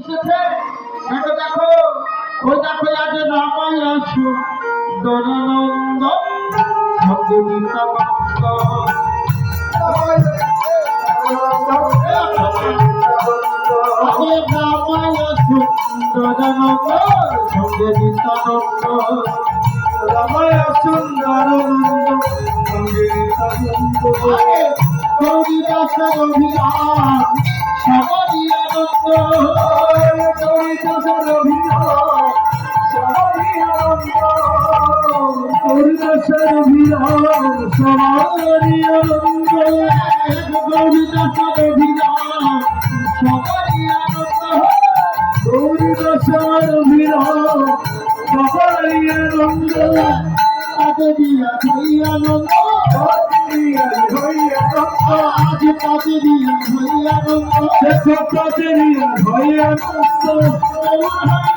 এসেছে। দেখো দেখো, ওই দেখো আজ আসো। দরানন্দ সঙ্গে নিত্যানন্দ আরে রামাই আসো দরানন্দ সঙ্গে নিত্যানন্দ রামায়া সুন্দরানন্দ সঙ্গে নিত্যানন্দ আরে গৌরীদাসের অভিযান সবারই আনন্দ গৌরীদাসের অভিযান সবারই আনন্দ তাকে দিয়া হই আনন্দ আজ তাকে দিয়া হই আনন্দ গৌর হরি সঙ্গ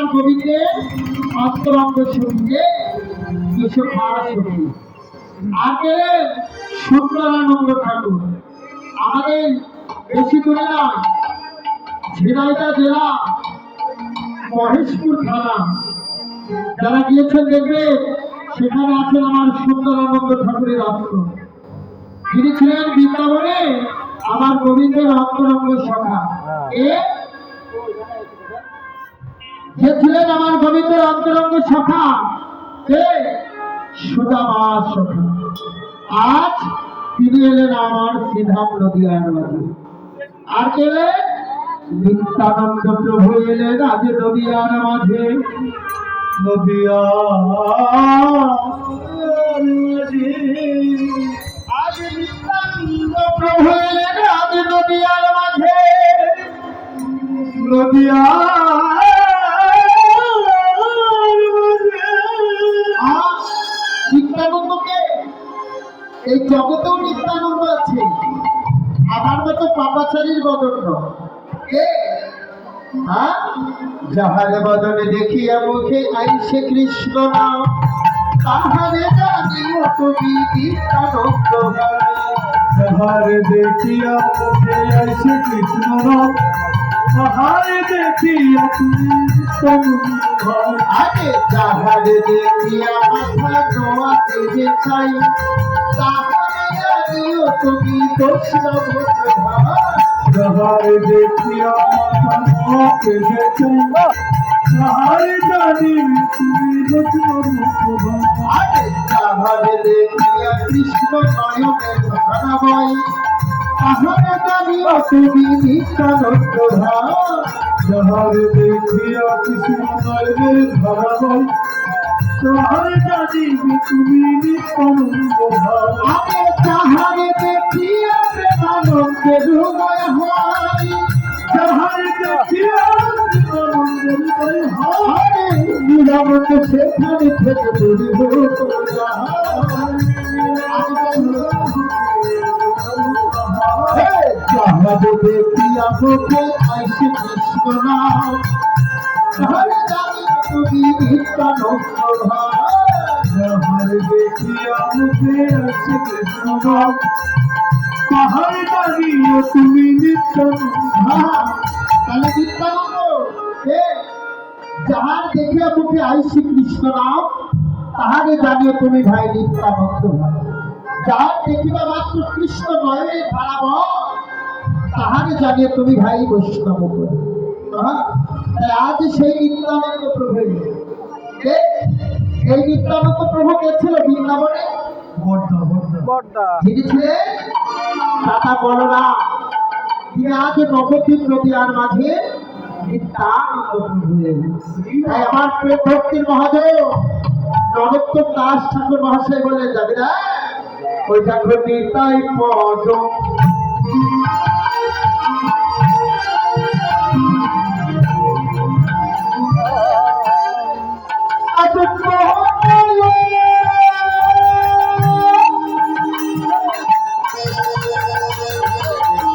আমার গোবিন্দের অন্তরঙ্গ সঙ্গে কিছু খাওয়া সঙ্গী। আর গেলেন সূত্রানন্দ ঠাকুর, আমাদের বেশি দূরে নয় ঝিনাইদা জেলা, মহেশপুর থানা। যারা গিয়েছেন দেখবে সেখানে আছেন আমার সুন্দরানন্দ ঠাকুরের আশ্রম তিনি ছিলেন বৃন্দাবনে আমার গোবিন্দের অন্তরঙ্গ সখা। এ যে ছিলেন আমার গোবিন্দের অন্তরঙ্গ সখা এ সুদামা সখা আজ তিনি এলেন আমার সিধাম নদীয়ার মাঝে আর গেলে নিত্যানন্দ প্রভু এলেন আজ নদীয়ার মাঝে। নদিয়া আজ নিত্যানন্দ প্রভু এলেন আজ নদীয়ার মাঝে। নদিয়া এই জগতেও নিত্যানন্দ আছে। আমার মতো পাপাচারীর বদন হ্যাঁ? যাহার বদনে দেখিয়া মুখে আইসে কৃষ্ণ নাম তাহারে জানিও তুমি নিত্যানন্দ। সহারে দেখিয়া মুখে আইছে কৃষ্ণ রাম সহারে দেখিয়া তুমি আগে যাহারে দেখিয়া মাথা চাই তাহারে তুমি কৃষ্ণ ভাই। দেখিয়া মাথা নোকে দেখে সহারে জানি তুমি আরে যাহারে দেখিয়া কৃষ্ণ নয়নের ধারাবয় তাহারে জানিও তুমি নিত্যানন্দ ভাই। সহারে দেখিয়া কৃষ্ণ নয়নের ধারাবাই সহারে জানি তুমি নিত্যানন্দ ভাই তাহারে দেখিয়া প্রেমানন্দে হৃদয় হয়। সহারে দেখিয়া নিত্যানন্দের হৃদয় হয়। আরে সেখানে থেকে দূরে যাহারে দেখিয়া মুখে আইসে কৃষ্ণ নাম। তাহারে জানি তুমি নিত্যানন্দ তুমি ভাই নিত্যানন্দ যাহার আজ সেই নিত্যানন্দ প্রভু এই নিত্যানন্দ প্রভু কে ছিল বৃন্দাবনে? বড্ডা বড্ডা যিনি ছিলেন দাদা বলরাম তিনি আজ নবদ্বীপ মাঝে নিত্যানন্দ প্রভু এলেন। তাই আমার প্রিয় ভক্তির মহাদেব নরোত্তম দাস ঠাকুর মহাশয় বলে যাবে না? ওই ঠাকুর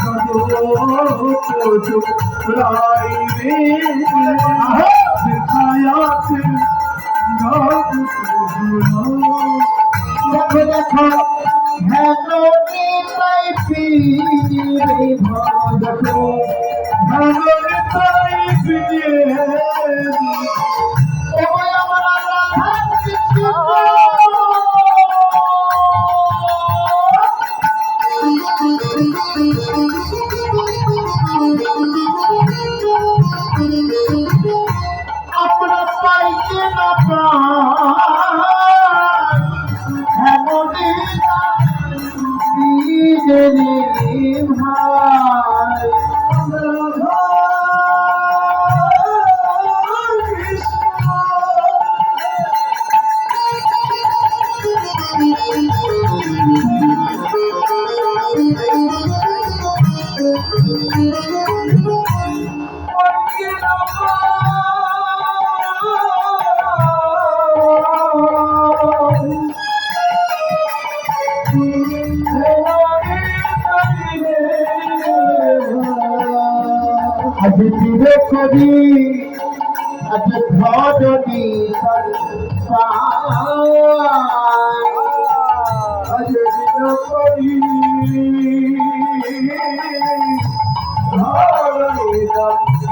খাব লাই রে। আজ চিরকবি আজ ধরণী আজ চিরকবি ধরণী